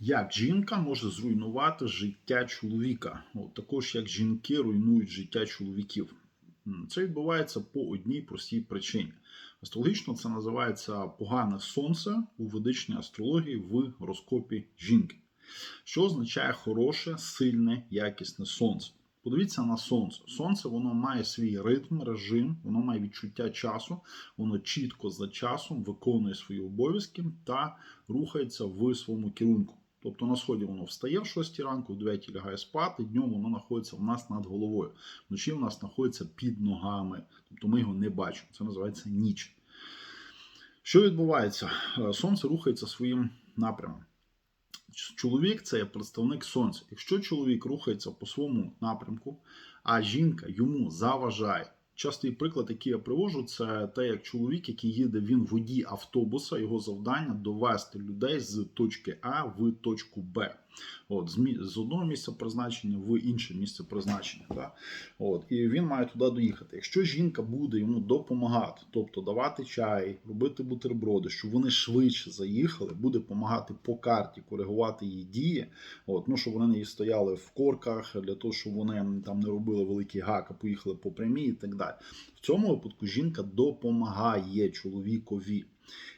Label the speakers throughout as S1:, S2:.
S1: Як жінка може зруйнувати життя чоловіка, От, також як жінки руйнують життя чоловіків. Це відбувається по одній простій причині. Астрологічно це називається погане сонце у ведичній астрології в розкопі жінки. Що означає хороше, сильне, якісне сонце? Подивіться на сонце. Сонце воно має свій ритм, режим, воно має відчуття часу, воно чітко за часом виконує свої обов'язки та рухається в своєму керунку. Тобто на сході воно встає в 6 ранку, в 9 лягає спати, днем воно знаходиться в нас над головою. Вночі в нас знаходиться під ногами. Тобто ми його не бачимо. Це називається ніч. Що відбувається? Е, Сонце рухається своїм напрямом. Чоловік це представник сонця. Якщо чоловік рухається по своєму напрямку, а жінка йому заважає. Частий приклад, який я привожу, це те, як чоловік, який їде він водій воді автобуса, його завдання довести людей з точки А в точку Б. От, з, одного місця призначення в інше місце призначення. Да? От, і він має туди доїхати. Якщо жінка буде йому допомагати, тобто давати чай, робити бутерброди, щоб вони швидше заїхали, буде допомагати по карті, коригувати її дії, от, ну, щоб вони не стояли в корках, для того, щоб вони там не робили великий гак, а поїхали по прямій і так далі. В цьому випадку жінка допомагає чоловікові.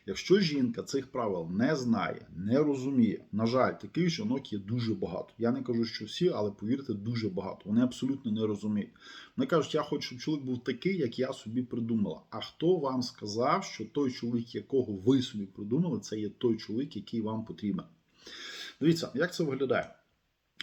S1: Якщо жінка цих правил не знає, не розуміє, на жаль, таких жінок є дуже багато. Я не кажу, що всі, але повірте, дуже багато. Вони абсолютно не розуміють. Вони кажуть, я хочу, щоб чоловік був такий, як я собі придумала. А хто вам сказав, що той чоловік, якого ви собі придумали, це є той чоловік, який вам потрібен? Дивіться, як це виглядає.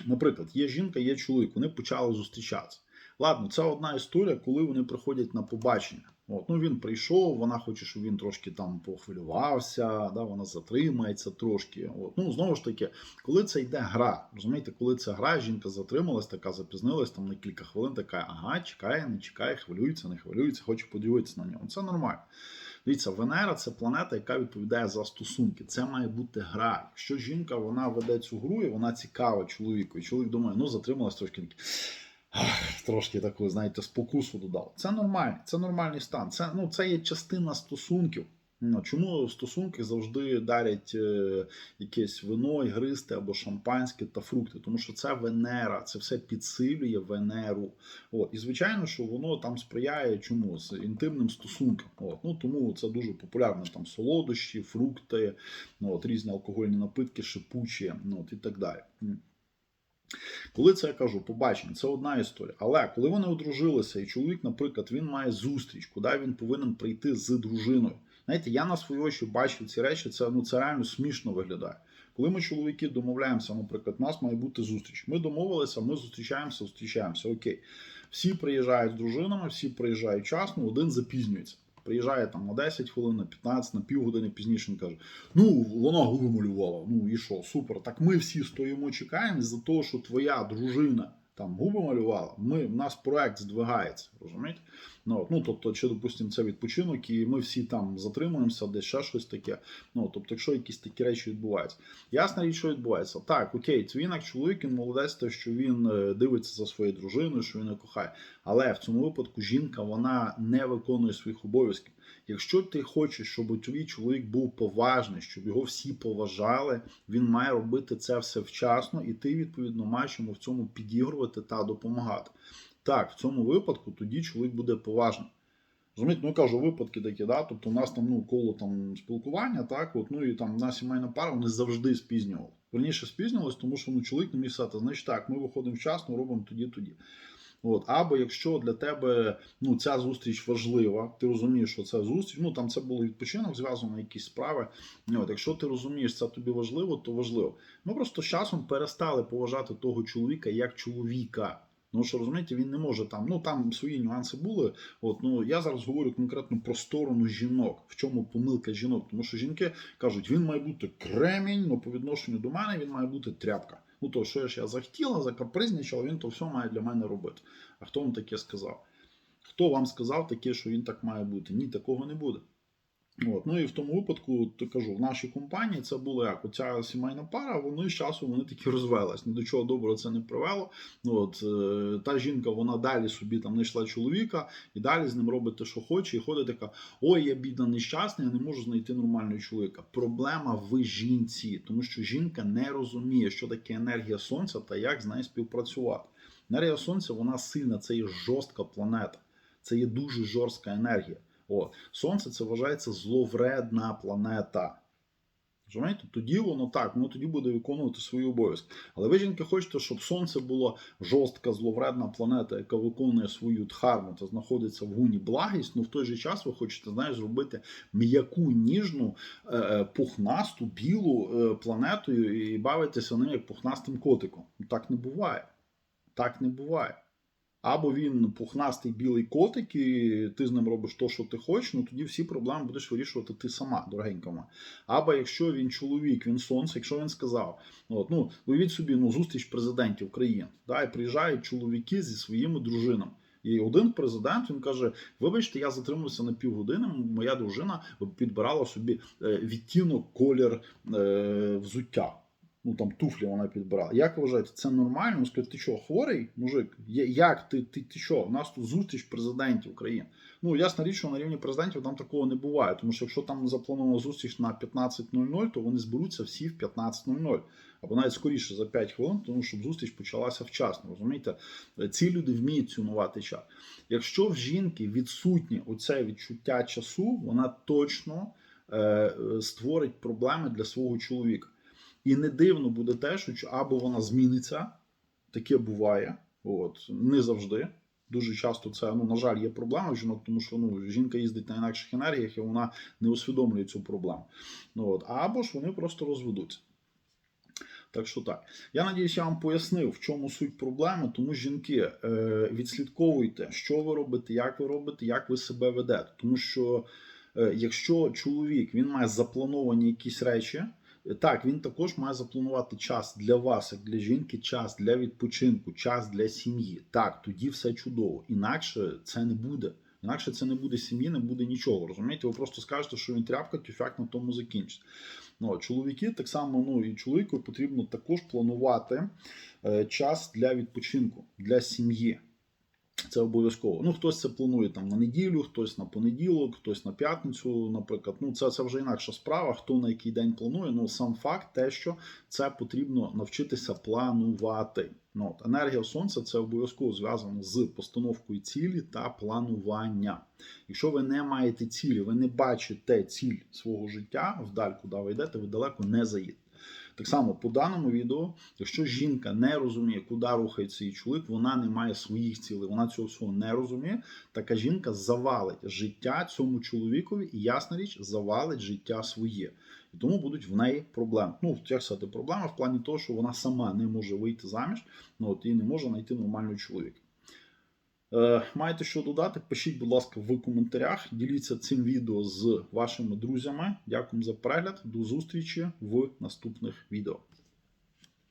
S1: Наприклад, є жінка, є чоловік, вони почали зустрічатися. Ладно, це одна історія, коли вони приходять на побачення. От, ну він прийшов, вона хоче, щоб він трошки там похвилювався, да, вона затримається трошки. От. Ну, знову ж таки, коли це йде гра, розумієте, коли це гра, жінка затрималась, така запізнилась там на кілька хвилин, така, ага, чекає, не чекає, хвилюється, не хвилюється, хоче подивитися на нього. Це нормально. Дивіться, Венера це планета, яка відповідає за стосунки. Це має бути гра. Якщо жінка вона веде цю гру, і вона цікава чоловіку, і чоловік думає, ну затрималась трошки. «Ах, Трошки таку, знаєте, спокусу додав. Це нормально, це нормальний стан. Це, ну, це є частина стосунків. Ну, Чому стосунки завжди дарять е, якесь вино, ігристе або шампанське та фрукти? Тому що це Венера, це все підсилює Венеру. От. І звичайно, що воно там сприяє чому з інтимним стосункам. От. Ну, тому це дуже популярно там солодощі, фрукти, ну, от, різні алкогольні напитки, шипучі, ну, от, і так далі. Коли це я кажу, побачення, це одна історія. Але коли вони одружилися, і чоловік, наприклад, він має зустріч, куди він повинен прийти з дружиною. Знаєте, я на свої очі бачив ці речі, це ну це реально смішно виглядає. Коли ми чоловіки домовляємося, наприклад, у нас має бути зустріч. Ми домовилися, ми зустрічаємося, зустрічаємося. Окей. Всі приїжджають з дружинами, всі приїжджають вчасно, один запізнюється. Приїжджає там на 10 хвилин, на 15, на півгодини пізніше він каже: Ну, вона губи малювала. Ну і що, супер. Так ми всі стоїмо, чекаємо за того, що твоя дружина там губи малювала. Ми, у нас проект здвигається, розумієте? Ну, от, ну, тобто, чи, допустимо, це відпочинок, і ми всі там затримуємося, десь ще щось таке. Ну, тобто, якщо якісь такі речі відбуваються. Ясна річ, що відбувається. Так, окей, він як чоловік, він молодець, те, що він е, дивиться за своєю дружиною, що він її кохає. Але в цьому випадку жінка вона не виконує своїх обов'язків. Якщо ти хочеш, щоб твій чоловік був поважний, щоб його всі поважали, він має робити це все вчасно, і ти відповідно маєш йому в цьому підігрувати та допомагати. Так, в цьому випадку тоді чоловік буде поважним. Розумієте, ну я кажу, випадки такі, да? тобто у нас там ну, коло там спілкування, так, от, ну і там у нас сімейна пара, вони завжди спізнювали. Верніше спізнювалися, тому що ну, чоловік не міг сказати, значить так, ми виходимо вчасно, робимо тоді-тоді. От, або якщо для тебе ну, ця зустріч важлива, ти розумієш, що це зустріч, ну там це було відпочинок, зв'язано якісь справи. От, якщо ти розумієш, це тобі важливо, то важливо. Ми просто з часом перестали поважати того чоловіка як чоловіка. Ну що розумієте, він не може там. Ну там свої нюанси були. От ну я зараз говорю конкретно про сторону жінок. В чому помилка жінок? Тому що жінки кажуть, він має бути кремінь, але по відношенню до мене він має бути тряпка. Ну то що ж я захотіла, закапризничала, він то все має для мене робити. А хто вам таке сказав? Хто вам сказав таке, що він так має бути? Ні, такого не буде. От. Ну і в тому випадку, то кажу, в нашій компанії це було як оця сімейна пара, вони з часом вони таки розвелась. Ні до чого доброго це не привело. Ну, от, е, та жінка вона далі собі там знайшла чоловіка і далі з ним робить те, що хоче, і ходить така: ой, я бідна нещасна, я не можу знайти нормального чоловіка. Проблема в жінці, тому що жінка не розуміє, що таке енергія сонця та як з нею співпрацювати. Енергія сонця вона сильна, це є жорстка планета, це є дуже жорстка енергія. О, Сонце це вважається зловредна планета. Розумієте? Тоді воно так, воно тоді буде виконувати свої обов'язки. Але ви, жінки, хочете, щоб сонце було жорстка, зловредна планета, яка виконує свою дхарму та знаходиться в гуні благість, ну в той же час ви хочете знаєш, зробити м'яку, ніжну, е, е, пухнасту, білу е, планету і бавитися ним як пухнастим котиком. Так не буває. Так не буває. Або він пухнастий білий котик, і ти з ним робиш то, що ти хочеш, ну тоді всі проблеми будеш вирішувати ти сама, дорогенька моя. Або якщо він чоловік, він сонце, якщо він сказав, от, ну уявіть собі ну, зустріч президентів країн, да, і приїжджають чоловіки зі своїми дружинами. І один президент він каже: Вибачте, я затримався на півгодини. Моя дружина підбирала собі е, відтінок, колір е, взуття. Ну там туфлі вона підбирала. Як ви вважаєте, це нормально? Скажіть, ти що, хворий, мужик? Як ти, ти, ти що? У нас тут зустріч президентів країн. Ну, ясна річ, що на рівні президентів там такого не буває. Тому що якщо там запланована зустріч на 15.00, то вони зберуться всі в 15.00. Або навіть скоріше за 5 хвилин, тому щоб зустріч почалася вчасно. Розумієте? Ці люди вміють цінувати час. Якщо в жінки відсутнє оце відчуття часу, вона точно е, е, створить проблеми для свого чоловіка. І не дивно буде те, що або вона зміниться, таке буває, от, не завжди. Дуже часто це, ну, на жаль, є проблема жінок, тому що ну, жінка їздить на інакших енергіях і вона не усвідомлює цю проблему. Ну, от, або ж вони просто розведуться. Так що так. Я надіюсь, я вам пояснив, в чому суть проблеми. Тому жінки, е, відслідковуйте, що ви робите, як ви робите, як ви себе ведете. Тому що е, якщо чоловік він має заплановані якісь речі, так, він також має запланувати час для вас, як для жінки, час для відпочинку, час для сім'ї. Так, тоді все чудово. Інакше це не буде. Інакше це не буде сім'ї, не буде нічого. Розумієте, ви просто скажете, що він тряпка, тюфяк на тому закінчиться. Ну, чоловіки так само, ну і чоловіку потрібно також планувати е, час для відпочинку, для сім'ї. Це обов'язково. Ну, хтось це планує там на неділю, хтось на понеділок, хтось на п'ятницю, наприклад. Ну, це, це вже інакша справа. Хто на який день планує. Ну, сам факт, те, що це потрібно навчитися планувати. Ну, от, енергія сонця це обов'язково зв'язано з постановкою цілі та планування. Якщо ви не маєте цілі, ви не бачите ціль свого життя вдаль, куди ви йдете, ви далеко не заїдете. Так само по даному відео, якщо жінка не розуміє, куди рухається її чоловік, вона не має своїх цілей, вона цього всього не розуміє. Така жінка завалить життя цьому чоловікові, і ясна річ, завалить життя своє. І тому будуть в неї проблеми. Ну, як сказати, проблема в плані того, що вона сама не може вийти заміж, ну от і не може знайти нормального чоловіка. Е, маєте що додати? Пишіть, будь ласка, в коментарях. Діліться цим відео з вашими друзями. Дякую за перегляд. До зустрічі в наступних відео.